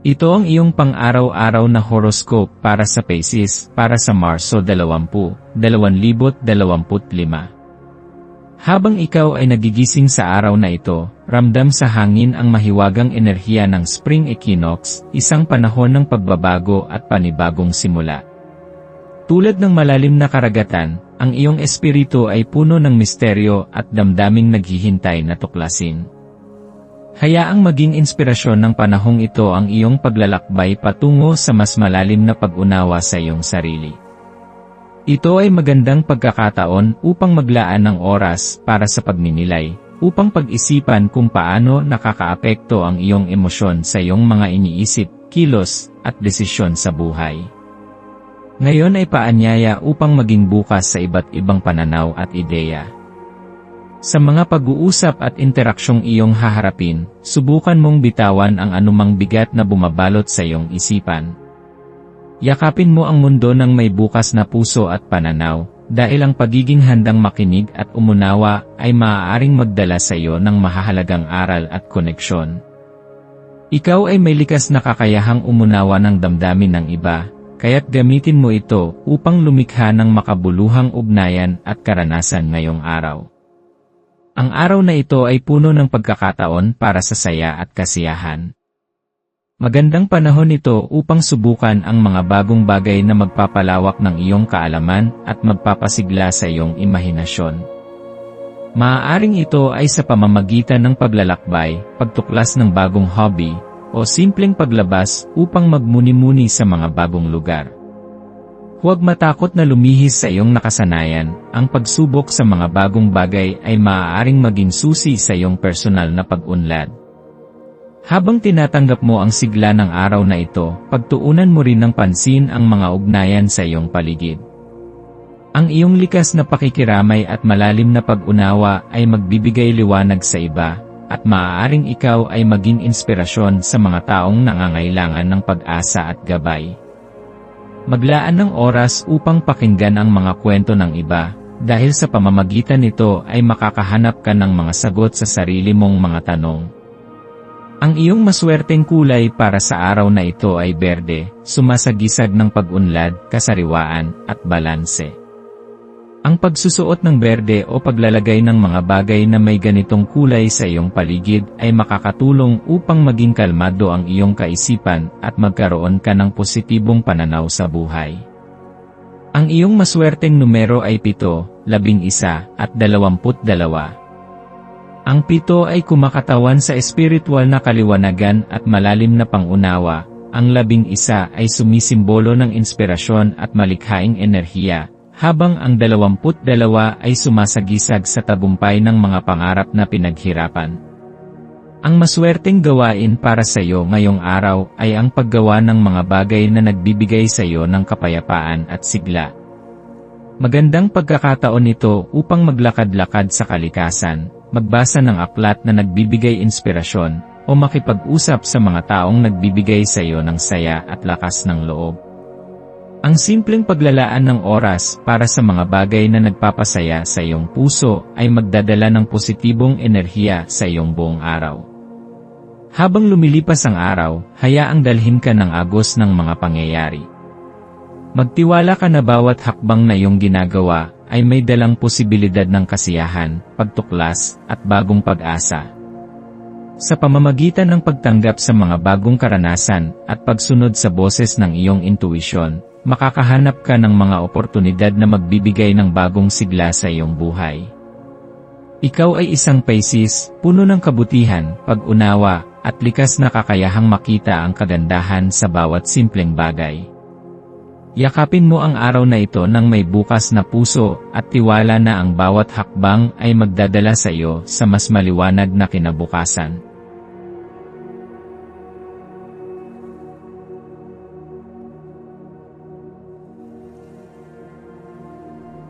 Ito ang iyong pang-araw-araw na horoscope para sa Pisces para sa Marso 20, 2025. Habang ikaw ay nagigising sa araw na ito, ramdam sa hangin ang mahiwagang enerhiya ng spring equinox, isang panahon ng pagbabago at panibagong simula. Tulad ng malalim na karagatan, ang iyong espiritu ay puno ng misteryo at damdaming naghihintay na tuklasin. Hayaang maging inspirasyon ng panahong ito ang iyong paglalakbay patungo sa mas malalim na pag-unawa sa iyong sarili. Ito ay magandang pagkakataon upang maglaan ng oras para sa pagninilay, upang pag-isipan kung paano nakakaapekto ang iyong emosyon sa iyong mga iniisip, kilos, at desisyon sa buhay. Ngayon ay paanyaya upang maging bukas sa iba't ibang pananaw at ideya. Sa mga pag-uusap at interaksyong iyong haharapin, subukan mong bitawan ang anumang bigat na bumabalot sa iyong isipan. Yakapin mo ang mundo ng may bukas na puso at pananaw, dahil ang pagiging handang makinig at umunawa ay maaaring magdala sa iyo ng mahahalagang aral at koneksyon. Ikaw ay may likas na kakayahang umunawa ng damdamin ng iba, kaya't gamitin mo ito upang lumikha ng makabuluhang ugnayan at karanasan ngayong araw. Ang araw na ito ay puno ng pagkakataon para sa saya at kasiyahan. Magandang panahon ito upang subukan ang mga bagong bagay na magpapalawak ng iyong kaalaman at magpapasigla sa iyong imahinasyon. Maaaring ito ay sa pamamagitan ng paglalakbay, pagtuklas ng bagong hobby, o simpleng paglabas upang magmuni-muni sa mga bagong lugar. Huwag matakot na lumihis sa iyong nakasanayan, ang pagsubok sa mga bagong bagay ay maaaring maging susi sa iyong personal na pag-unlad. Habang tinatanggap mo ang sigla ng araw na ito, pagtuunan mo rin ng pansin ang mga ugnayan sa iyong paligid. Ang iyong likas na pakikiramay at malalim na pag-unawa ay magbibigay liwanag sa iba, at maaaring ikaw ay maging inspirasyon sa mga taong nangangailangan ng pag-asa at gabay. Maglaan ng oras upang pakinggan ang mga kwento ng iba, dahil sa pamamagitan nito ay makakahanap ka ng mga sagot sa sarili mong mga tanong. Ang iyong maswerteng kulay para sa araw na ito ay berde, sumasagisag ng pag-unlad, kasariwaan, at balanse. Ang pagsusuot ng berde o paglalagay ng mga bagay na may ganitong kulay sa iyong paligid ay makakatulong upang maging kalmado ang iyong kaisipan at magkaroon ka ng positibong pananaw sa buhay. Ang iyong maswerteng numero ay 7, 11 at 22. Ang pito ay kumakatawan sa espiritual na kaliwanagan at malalim na pangunawa, ang labing isa ay sumisimbolo ng inspirasyon at malikhaing enerhiya, habang ang 22 ay sumasagisag sa tagumpay ng mga pangarap na pinaghirapan. Ang maswerteng gawain para sa iyo ngayong araw ay ang paggawa ng mga bagay na nagbibigay sa iyo ng kapayapaan at sigla. Magandang pagkakataon ito upang maglakad-lakad sa kalikasan, magbasa ng aklat na nagbibigay inspirasyon, o makipag-usap sa mga taong nagbibigay sa iyo ng saya at lakas ng loob. Ang simpleng paglalaan ng oras para sa mga bagay na nagpapasaya sa iyong puso ay magdadala ng positibong enerhiya sa iyong buong araw. Habang lumilipas ang araw, hayaang dalhin ka ng agos ng mga pangyayari. Magtiwala ka na bawat hakbang na iyong ginagawa ay may dalang posibilidad ng kasiyahan, pagtuklas, at bagong pag-asa. Sa pamamagitan ng pagtanggap sa mga bagong karanasan at pagsunod sa boses ng iyong intuisyon, makakahanap ka ng mga oportunidad na magbibigay ng bagong sigla sa iyong buhay. Ikaw ay isang Pisces, puno ng kabutihan, pag-unawa, at likas na kakayahang makita ang kagandahan sa bawat simpleng bagay. Yakapin mo ang araw na ito ng may bukas na puso at tiwala na ang bawat hakbang ay magdadala sa iyo sa mas maliwanag na kinabukasan.